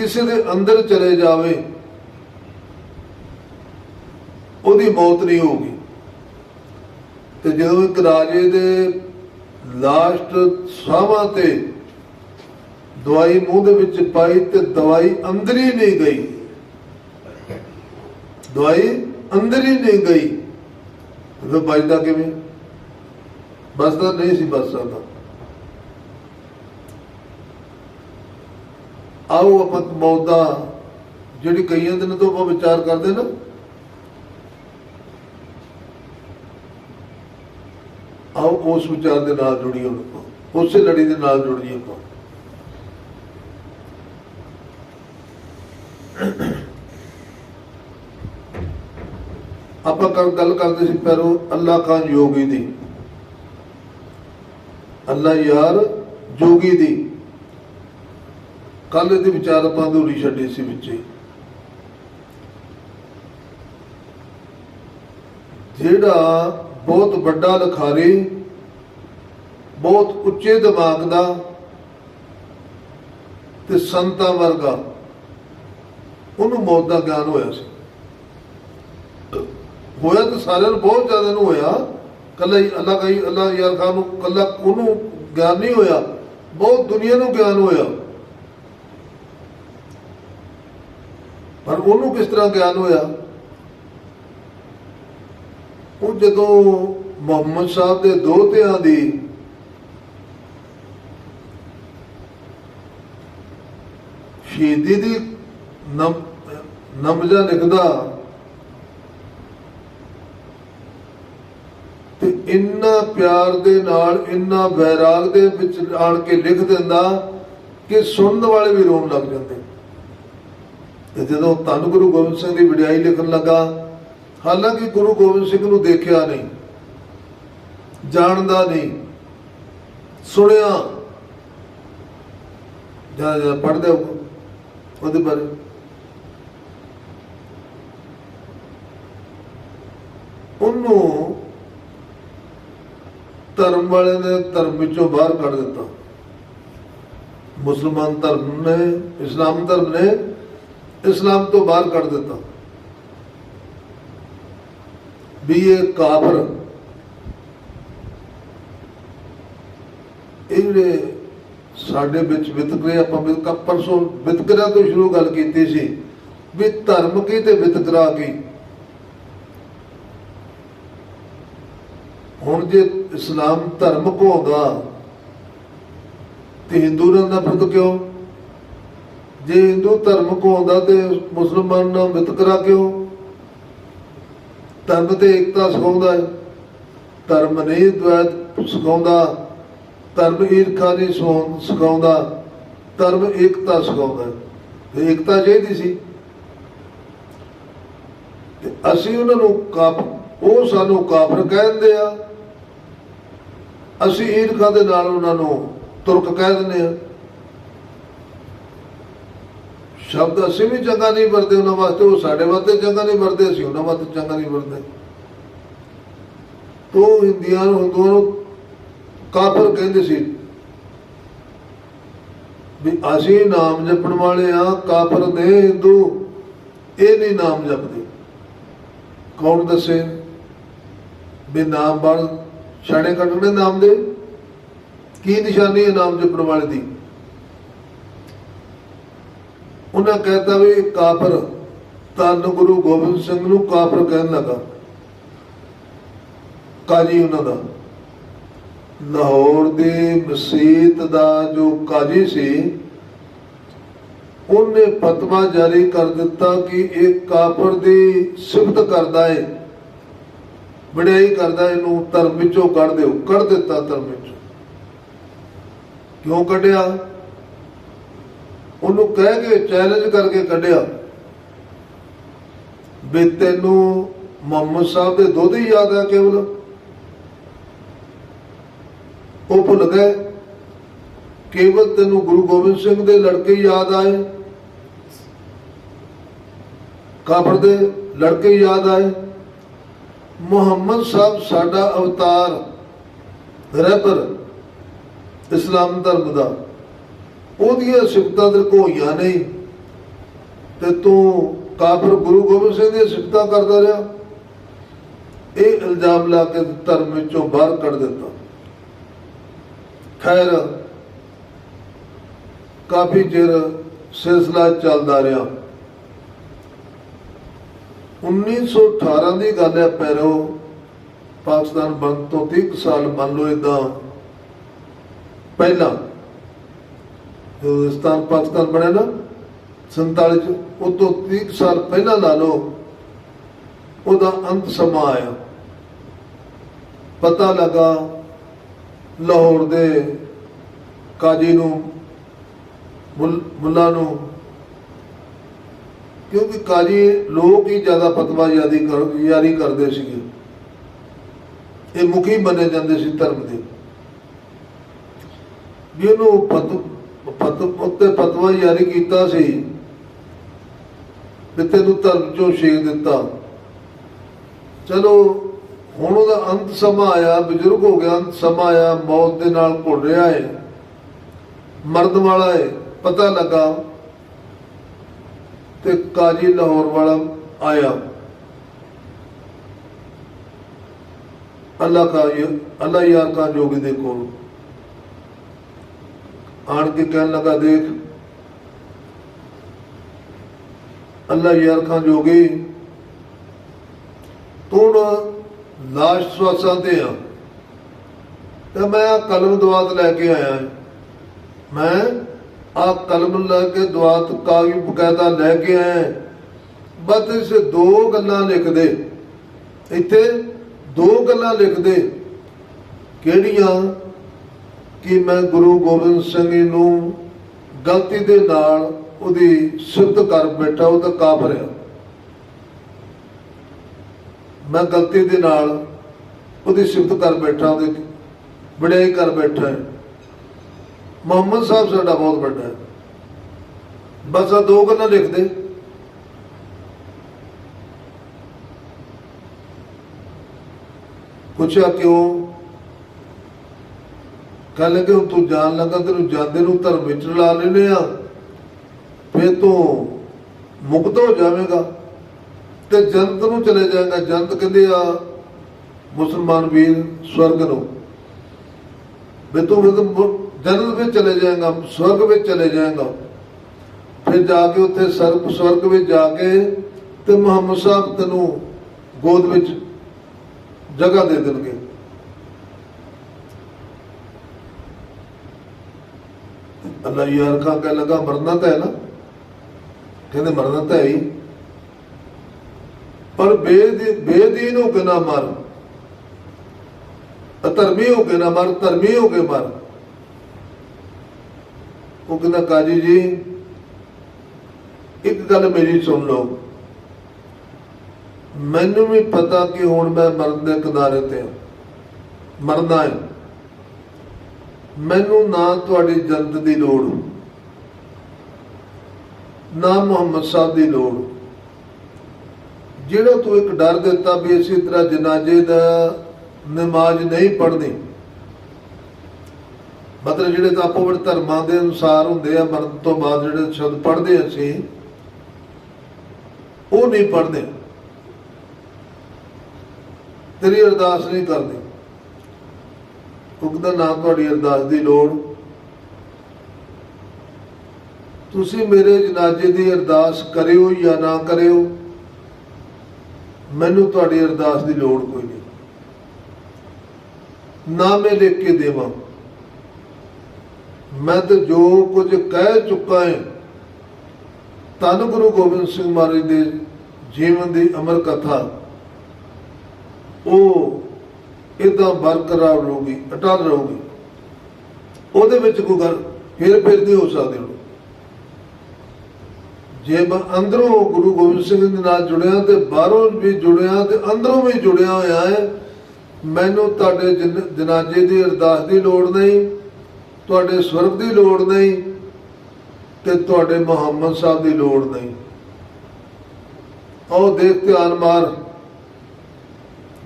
ਕਿਸੇ ਦੇ ਅੰਦਰ ਚਲੇ ਜਾਵੇ, ਉਹਦੀ ਮੌਤ ਨਹੀਂ ਹੋਊਗੀ। ਤੇ ਜਦੋਂ ਇੱਕ ਰਾਜੇ ਦੇ ਲਾਸਟ ਸਾਹਾਂ ਤੇ ਦਵਾਈ ਮੂੰਹ ਦੇ ਵਿੱਚ ਪਾਈ ਤੇ ਦਵਾਈ ਅੰਦਰ ਹੀ ਨਹੀਂ ਗਈ। ਦਵਾਈ ਅੰਦਰ ਹੀ ਨਹੀਂ ਗਈ। ਉਹ ਬਚਦਾ ਕਿਵੇਂ? ਬਸਦਾ ਨਹੀਂ ਸੀ, ਬਚ ਸਕਦਾ। ਆਓ ਆਪਾਂ ਮੌਤ ਦਾ ਜਿਹੜੀ ਕਈਆਂ ਦਿਨਾਂ ਤੋਂ ਆਪਾਂ ਵਿਚਾਰ ਕਰਦੇ ਨਾ। ਆਓ ਉਸ ਵਿਚਾਰ ਦੇ ਨਾਲ ਜੁੜੀਏ ਆਪਾਂ, ਉਸੇ ਲੜੀ ਦੇ ਨਾਲ ਜੁੜੀਏ ਆਪਾਂ। ਆਪਾਂ ਕੱਲ ਗੱਲ ਕਰਦੇ ਸੀ ਪੈਰੋ ਅੱਲਾ ਖਾਨ ਯੋਗੀ ਦੀ। ਅੱਲਾ ਯਾਰ ਜੋਗੀ ਦੀ। ਕੱਲ ਇਹਦੇ ਵਿਚਾਰ ਆਪਾਂ ਅਧੂਰੀ ਛੱਡੀ ਸੀ ਵਿੱਚੇ। ਜਿਹੜਾ ਬਹੁਤ ਵੱਡਾ ਲਖਾਰੀ, ਬਹੁਤ ਉੱਚੇ ਦਿਮਾਗ ਦਾ ਤੇ ਸੰਤਾਂ ਵਰਗਾ, ਉਹਨੂੰ ਮੌਤ ਦਾ ਗਿਆਨ ਹੋਇਆ ਸੀ। ਹੋਇਆ ਤਾਂ ਸਾਰਿਆਂ ਨੂੰ ਬਹੁਤ ਜ਼ਿਆਦਾ ਨੂੰ ਹੋਇਆ। ਕੱਲਾ ਹੀ ਅੱਲਾ ਕਹੀ, ਅੱਲਾ ਯਾਰ ਖਾਨ ਨੂੰ ਕੱਲਾ ਉਹਨੂੰ ਗਿਆਨ ਨਹੀਂ ਹੋਇਆ। ਬਹੁਤ ਦੁਨੀਆ ਨੂੰ ਗਿਆਨ ਹੋਇਆ। ਪਰ ਉਹਨੂੰ ਕਿਸ ਤਰ੍ਹਾਂ ਗਿਆਨ ਹੋਇਆ? ਉਹ ਜਦੋਂ ਮੁਹੰਮਦ ਸਾਹਿਬ ਦੇ ਦੋਹਤਿਆਂ ਦੀ ਸ਼ਹੀਦੀ ਦੀ ਨਮ, ਨਮਜਾ ਲਿਖਦਾ ਤੇ ਇੰਨਾ ਪਿਆਰ ਦੇ ਨਾਲ, ਇੰਨਾ ਵੈਰਾਗ ਦੇ ਵਿੱਚ ਆਣ ਕੇ ਲਿਖ ਦਿੰਦਾ ਕਿ ਸੁਣਨ ਵਾਲੇ ਵੀ ਰੋਣ ਲੱਗ ਜਾਂਦੇ। ਤੇ ਜਦੋਂ ਧੰਨ ਗੁਰੂ ਗੋਬਿੰਦ ਸਿੰਘ ਦੀ ਵਡਿਆਈ ਲਿਖਣ ਲੱਗਾ, ਹਾਲਾਂਕਿ ਗੁਰੂ ਗੋਬਿੰਦ ਸਿੰਘ ਨੂੰ ਦੇਖਿਆ ਨਹੀਂ, ਜਾਣਦਾ ਨਹੀਂ, ਸੁਣਿਆ, ਜਾਂ ਜਾਂ ਪੜਦੇ ਉਹਦੇ ਬਾਰੇ। ਉਹਨੂੰ ਧਰਮ ਵਾਲੇ ਨੇ ਧਰਮ ਵਿੱਚੋਂ ਬਾਹਰ ਕੱਢ ਦਿੱਤਾ। ਮੁਸਲਮਾਨ ਧਰਮ ਨੇ, ਇਸਲਾਮ ਧਰਮ ਨੇ ਇਸਲਾਮ ਤੋਂ ਬਾਹਰ ਕੱਢ ਦਿੱਤਾ। ਵੀ ਇਹ ਕਾਫਰ ਇਹ ਜਿਹੜੇ ਸਾਡੇ ਵਿੱਚ ਵਿਤਕਰੇ ਆਪਾਂ ਵਿਤਕਰਾ ਪਰਸੋਂ ਵਿਤਕਰਾ ਤੋਂ ਸ਼ੁਰੂ ਗੱਲ ਕੀਤੀ ਸੀ, ਵੀ ਧਰਮ ਕੀ ਤੇ ਵਿਤਕਰਾ ਕੀ? ਹੁਣ ਜੇ ਇਸਲਾਮ ਧਰਮ ਕਹਾਉਂਦਾ ਤੇ ਹਿੰਦੂ ਦਾ ਨਫ਼ਰਤ ਕਿਉਂ? ਜੇ ਹਿੰਦੂ ਧਰਮ ਕਹਾਉਂਦਾ ਤੇ ਮੁਸਲਮਾਨ ਨਾਲ ਵਿਤਕਰਾ ਕਿਉਂ? ਧਰਮ ਤੇ ਏਕਤਾ ਸਿਖਾਉਂਦਾ ਹੈ। ਧਰਮ ਨਹੀਂ ਦ્વੈਤ ਸਿਖਾਉਂਦਾ, ਧਰਮ ਈਰਖਾ ਨਹੀਂ ਸਿਖਾਉਂ- ਸਿਖਾਉਂਦਾ, ਧਰਮ ਏਕਤਾ ਸਿਖਾਉਂਦਾ ਤੇ ਏਕਤਾ ਚਾਹੀਦੀ ਸੀ। ਤੇ ਅਸੀਂ ਉਹਨਾਂ ਨੂੰ ਕਾਫ, ਉਹ ਸਾਨੂੰ ਕਾਫਰ ਕਹਿੰਦੇ ਆ। ਅਸੀਂ ਈਰਖਾ ਦੇ ਨਾਲ ਉਹਨਾਂ ਨੂੰ ਤੁਰਕ ਕਹਿ ਦਿੰਦੇ ਆ। ਸ਼ਬਦ ਅਸੀਂ ਵੀ ਚੰਗਾ ਨਹੀਂ ਵਰਦੇ, ਉਹਨਾਂ ਵਾਸਤੇ ਉਹ ਸਾਡੇ ਵਾਸਤੇ ਚੰਗਾ ਨਹੀਂ ਵਰਦੇ, ਅਸੀਂ ਉਹਨਾਂ ਵਾਸਤੇ ਚੰਗਾ ਨਹੀਂ ਵਰਦੇ। ਤੋ ਹਿੰਦੀਆਂ ਨੂੰ, ਹਿੰਦੂਆਂ ਨੂੰ ਕਾਫਰ ਕਹਿੰਦੇ ਸੀ ਵੀ ਅਸੀਂ ਨਾਮ ਜਪਣ ਵਾਲੇ ਆ ਕਾਫਰ ਦੇ ਹਿੰਦੂ, ਇਹ ਨਹੀਂ ਨਾਮ ਜਪਦੇ। ਕੌਣ ਦੱਸੇ ਵੀ ਨਾਮ ਬਣ ਛਾੜੇ ਕੱਢਣੇ ਨਾਮ ਦੇ? ਕੀ ਨਿਸ਼ਾਨੀ ਹੈ ਨਾਮ ਜਪਣ ਵਾਲੇ ਦੀ? ਉਹਨਾਂ ਕਹਿਤਾ ਵੀ ਕਾਫਰ ਧੰਨ ਗੁਰੂ ਗੋਬਿੰਦ ਸਿੰਘ ਨੂੰ ਕਾਫਰ ਕਹਿਣ ਲੱਗਾ। ਕਾਜੀ ਉਹਨਾਂ ਦਾ। ਲਾਹੌਰ ਦੇ ਮਸੀਤ ਦਾ ਜੋ ਕਾਜੀ ਸੀ ਉਹਨੇ ਫਤਵਾ ਜਾਰੀ ਕਰ ਦਿੱਤਾ ਕਿ ਇਹ ਕਾਫਰ ਦੀ ਸਿਫਤ ਕਰਦਾ ਹੈ ਵਡਿਆਈ ਕਰਦਾ ਹੈ, ਇਹਨੂੰ ਧਰਮ ਵਿੱਚੋਂ ਕੱਢ ਦਿਓ। ਕੱਢ ਦਿੱਤਾ ਧਰਮ ਵਿੱਚੋਂ। ਕਿਉਂ ਕੱਢਿਆ? ਉਹਨੂੰ ਕਹਿ ਕੇ ਚੈਲੰਜ ਕਰਕੇ ਕੱਢਿਆ ਵੀ ਤੈਨੂੰ ਮੁਹੰਮਦ ਸਾਹਿਬ ਦੇ ਦੁੱਧ ਹੀ ਯਾਦ ਆ ਕੇਵਲ। ਉਹ ਭੁੱਲ ਗਏ। ਕੇਵਲ ਤੈਨੂੰ ਗੁਰੂ ਗੋਬਿੰਦ ਸਿੰਘ ਦੇ ਲੜਕੇ ਯਾਦ ਆਏ। ਕਾਫਰ ਦੇ ਲੜਕੇ ਯਾਦ ਆਏ। ਮੁਹੰਮਦ ਸਾਹਿਬ ਸਾਡਾ ਅਵਤਾਰ ਰਹਿਬਰ ਇਸਲਾਮ ਧਰਮ ਦਾ। ਉਹਦੀਆਂ ਸਿਫਤਾਂ ਤੇ ਹੋਈਆਂ ਨਹੀਂ ਤੇ ਤੂੰ ਕਾਫਰ ਗੁਰੂ ਗੋਬਿੰਦ ਸਿੰਘ ਦੀਆਂ ਸਿਫਤਾਂ ਕਰਦਾ ਰਿਹਾ। ਇਹ ਇਲਜ਼ਾਮ ਲਾ ਕੇ ਧਰਮ ਵਿੱਚੋਂ ਬਾਹਰ ਕੱਢ ਦਿੱਤਾ। ਖੈਰ, ਕਾਫੀ ਚਿਰ ਸਿਲਸਿਲਾ ਚੱਲਦਾ ਰਿਹਾ। 1918 ਦੀ ਗੱਲ ਹੈ ਪੈਰੋ, ਪਾਕਿਸਤਾਨ ਬੰਦ ਤੋਂ 30 ਕੁ ਸਾਲ ਮੰਨ ਲਓ ਇਦਾਂ ਪਹਿਲਾਂ ਹਿੰਦੁਸਤਾਨ, ਪਾਕਿਸਤਾਨ ਬਣਿਆ ਨਾ 47 ਚ, ਉਹ ਤੋਂ 30 ਕੁ ਸਾਲ ਪਹਿਲਾਂ ਲਾ ਲਓ, ਉਹਦਾ ਅੰਤ ਸਮਾਂ ਆਇਆ। ਪਤਾ ਲੱਗਾ ਲਾਹੌਰ ਦੇ ਕਾਜੀ ਨੂੰ, ਮੁੱਲ- ਮੁੱਲਾ ਨੂੰ, ਕਿਉਂਕਿ ਕਾਜੀ ਲੋਕ ਹੀ ਜ਼ਿਆਦਾ ਫਤਵਾ ਯਾਦੀ ਕਰ, ਯਾਰੀ ਕਰਦੇ ਸੀਗੇ। ਇਹ ਮੁਖੀ ਬਣੇ ਜਾਂਦੇ ਸੀ ਧਰਮ ਦੇ। ਵੀ ਉਹਨੂੰ ਫਤ ਉੱਤੇ ਫਤਵਾ ਯਾਰੀ ਕੀਤਾ ਸੀ ਵੀ ਤੈਨੂੰ ਧਰਮ ਚੋਂ ਛੇਕ ਦਿੱਤਾ। ਚਲੋ, ਹੁਣ ਉਹਦਾ ਅੰਤ ਸਮਾਂ ਆਇਆ, ਬਜ਼ੁਰਗ ਹੋ ਗਿਆ, ਅੰਤ ਸਮਾਂ ਆਇਆ, ਮੌਤ ਦੇ ਨਾਲ ਘੁਲ ਰਿਹਾ ਹੈ ਮਰਦ ਵਾਲਾ ਹੈ ਪਤਾ ਲੱਗਾ ਤੇ ਕਾਜੀ ਲਾਹੌਰ ਵਾਲਾ ਆਇਆ। ਅੱਲਾ ਕਾ ਅੱਲਾ ਯਾਰ ਕਾ ਜੋਗੀ ਦੇ ਕੋਲ। ਆਣ ਕੇ ਕਹਿਣ ਲੱਗਾ, ਦੇਖ। ਅੱਲਾ ਯਾਰ ਖਾਂ ਜੋਗੀ, ਤੂੰ ਲਾਸ਼ ਸਵਾਸਾਂ ਤੇ ਆ। ਤੇ ਮੈਂ ਆਹ ਕਲਮ ਦਵਾਤ ਲੈ ਕੇ ਆਇਆ। ਮੈਂ ਆ ਕਲਮ ਲੈ ਕੇ ਦਵਾਤ ਕਾਗਜ਼ ਬਕਾਇਦਾ ਲੈ ਕੇ ਆਇਆ। ਬਸ ਇਸ ਦੋ ਗੱਲਾਂ ਲਿਖ ਦੇ ਇੱਥੇ ਦੋ ਗੱਲਾਂ ਲਿਖ ਦੇ ਕਿਹੜੀਆਂ? ਕਿ ਮੈਂ ਗੁਰੂ ਗੋਬਿੰਦ ਸਿੰਘ ਜੀ ਨੂੰ ਗਲਤੀ ਦੇ ਨਾਲ ਉਹਦੀ ਸਿਫਤ ਕਰ ਬੈਠਾ, ਉਹ ਤਾਂ ਕਾਫਰ ਆ ਮੈਂ ਗਲਤੀ ਦੇ ਨਾਲ ਉਹਦੀ ਸਿਫਤ ਕਰ ਬੈਠਾ, ਉਹਦੀ ਵਡਿਆਈ ਕਰ ਬੈਠਾ ਹੈ। ਮੁਹੰਮਦ ਸਾਹਿਬ ਸਾਡਾ ਬਹੁਤ ਵੱਡਾ ਹੈ। ਬਸ ਆ ਦੋ ਗੱਲਾਂ ਲਿਖ ਦੇ ਪੁੱਛਿਆ ਕਿਉਂ? ਕਹਿ ਲਗੇ ਹੁਣ ਤੂੰ ਜਾਣ ਲੱਗਾ, ਤੈਨੂੰ ਜਾਂਦੇ ਨੂੰ ਧਰਮ ਵਿੱਚ ਲਾ ਲੈਨੇ ਆ। ਫੇਰ ਤੂੰ ਮੁਕਤ ਹੋ ਜਾਵੇਂਗਾ। ਤੇ ਜੰਤ ਨੂੰ ਚਲੇ ਜਾਏਗਾ। ਜੰਤ ਕਹਿੰਦੇ ਆ, ਮੁਸਲਮਾਨ ਵੀਰ ਸਵਰਗ ਨੂੰ। ਵੀ ਤੂੰ ਫਿਰ ਵਿੱਚ ਚਲੇ ਜਾਏਗਾ, ਸਵਰਗ ਵਿੱਚ ਚਲੇ ਜਾਏਗਾ। ਫਿਰ ਜਾ ਕੇ ਉੱਥੇ ਸਰਬ ਸਵਰਗ ਵਿੱਚ ਜਾ ਕੇ ਤੇ ਮੁਹੰਮਦ ਸਾਹਿਬ ਤੈਨੂੰ ਗੋਦ ਵਿੱਚ ਜਗ੍ਹਾ ਦੇ ਦੇਣਗੇ। ਅੱਲਾ ਯਾਰ ਕਾ ਕਹਿ ਲਗਾ, ਮਰਨਾ ਤਾਂ ਹੈ ਨਾ। ਕਹਿੰਦੇ ਮਰਨਾ ਤਾਂ ਹੈ ਹੀ। ਪਰ ਬੇਦੀ ਬੇਦੀਨ ਹੋ ਕੇ ਨਾ ਮਰ। ਅਧਰਮੀ ਹੋ ਕੇ ਨਾ ਮਰ, ਧਰਮੀ ਹੋ ਕੇ ਮਰ। ਉਹ ਕਹਿੰਦਾ, ਕਾਜੀ ਜੀ, ਇੱਕ ਗੱਲ ਮੇਰੀ ਸੁਣ ਲਓ। ਮੈਨੂੰ ਵੀ ਪਤਾ ਕਿ ਹੁਣ ਮੈਂ ਮਰਨ ਦੇ ਕਿਨਾਰੇ ਤੇ ਹਾਂ। ਮਰਨਾ ਹੈ। ਮੈਨੂੰ ਨਾ ਤੁਹਾਡੀ ਜਨਤ ਦੀ ਲੋੜ। ਨਾ ਮੁਹੰਮਦ ਸਾਹਿਬ ਦੀ ਲੋੜ। ਜਿਹੜਾ ਤੂੰ ਇੱਕ ਡਰ ਦਿੱਤਾ ਵੀ ਇਸੇ ਤਰ੍ਹਾਂ ਜਨਾਜ਼ੇ ਦਾ ਨਮਾਜ਼ ਨਹੀਂ ਪੜ੍ਹਨੀ। ਮਤਲਬ ਜਿਹੜੇ ਤਾਂ ਆਪੋ ਵਿੱਚ ਧਰਮਾਂ ਦੇ ਅਨੁਸਾਰ ਹੁੰਦੇ ਆ, ਮਰਨ ਤੋਂ ਬਾਅਦ ਜਿਹੜੇ ਸ਼ਬਦ ਪੜ੍ਹਦੇ ਅਸੀਂ, ਉਹ ਨਹੀਂ ਪੜ੍ਹਦੇ। ਤੇਰੀ ਅਰਦਾਸ ਨਹੀਂ ਕਰਦੇ ਉਗਦਾ ਨਾ ਤੁਹਾਡੀ ਅਰਦਾਸ ਦੀ ਲੋੜ। ਤੁਸੀਂ ਮੇਰੇ ਜਨਾਜ਼ੇ ਦੀ ਅਰਦਾਸ ਕਰਿਓ ਜਾਂ ਨਾ ਕਰਿਓ, ਮੈਨੂੰ ਤੁਹਾਡੀ ਅਰਦਾਸ ਦੀ ਲੋੜ ਕੋਈ ਨਹੀਂ। ਨਾ ਮੈਂ ਲਿਖ ਕੇ ਦੇਵਾਂ। ਮੈਂ ਤਾਂ ਜੋ ਕੁਝ ਕਹਿ ਚੁੱਕਾ ਹਾਂ, ਧੰਨ ਗੁਰੂ ਗੋਬਿੰਦ ਸਿੰਘ ਮਹਾਰਾਜ ਦੇ ਜੀਵਨ ਦੀ ਅਮਰ ਕਥਾ, ਉਹ ਇਦਾਂ ਬਰਕਰਾਰ ਰਹੂਗੀ, ਅਟਲ ਰਹੂਗੀ। ਉਹਦੇ ਵਿੱਚ ਕੋਈ ਗੱਲ, ਫਿਰ ਫਿਰ ਨਹੀਂ ਹੋ ਸਕਦੀ ਜੇ ਮੈਂ ਅੰਦਰੋਂ ਗੁਰੂ ਗੋਬਿੰਦ ਸਿੰਘ ਦੇ ਨਾਲ ਜੁੜਿਆ ਤੇ ਬਾਹਰੋਂ ਵੀ ਜੁੜਿਆ ਤੇ ਅੰਦਰੋਂ ਵੀ ਜੁੜਿਆ ਹੋਇਆ ਹੈ, ਮੈਨੂੰ ਤੁਹਾਡੇ ਜਨਾਜ਼ੇ ਦੀ ਅਰਦਾਸ ਦੀ ਲੋੜ ਨਹੀਂ, ਤੁਹਾਡੇ ਸਵਰਗ ਦੀ ਲੋੜ ਨਹੀਂ ਤੇ ਤੁਹਾਡੇ ਮੁਹੰਮਦ ਸਾਹਿਬ ਦੀ ਲੋੜ ਨਹੀਂ। ਉਹ ਦੇਖ ਧਿਆਨ ਮਾਰ।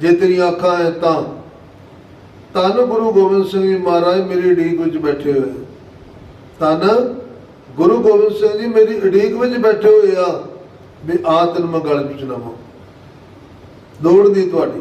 ਜੇ ਤੇਰੀਆਂ ਅੱਖਾਂ ਹੈ ਤਾਂ ਤਨ ਗੁਰੂ ਗੋਬਿੰਦ ਸਿੰਘ ਜੀ ਮਹਾਰਾਜ ਮੇਰੀ ਉਡੀਕ ਵਿੱਚ ਬੈਠੇ ਹੋਏ। ਤਨ ਗੁਰੂ ਗੋਬਿੰਦ ਸਿੰਘ ਜੀ ਮੇਰੀ ਉਡੀਕ ਵਿੱਚ ਬੈਠੇ ਹੋਏ ਆ ਵੀ ਆ ਤੈਨੂੰ ਮੈਂ ਗਲ ਵਿੱਚ ਲਾਵਾਂ ਲੋੜ ਨਹੀਂ ਤੁਹਾਡੀ।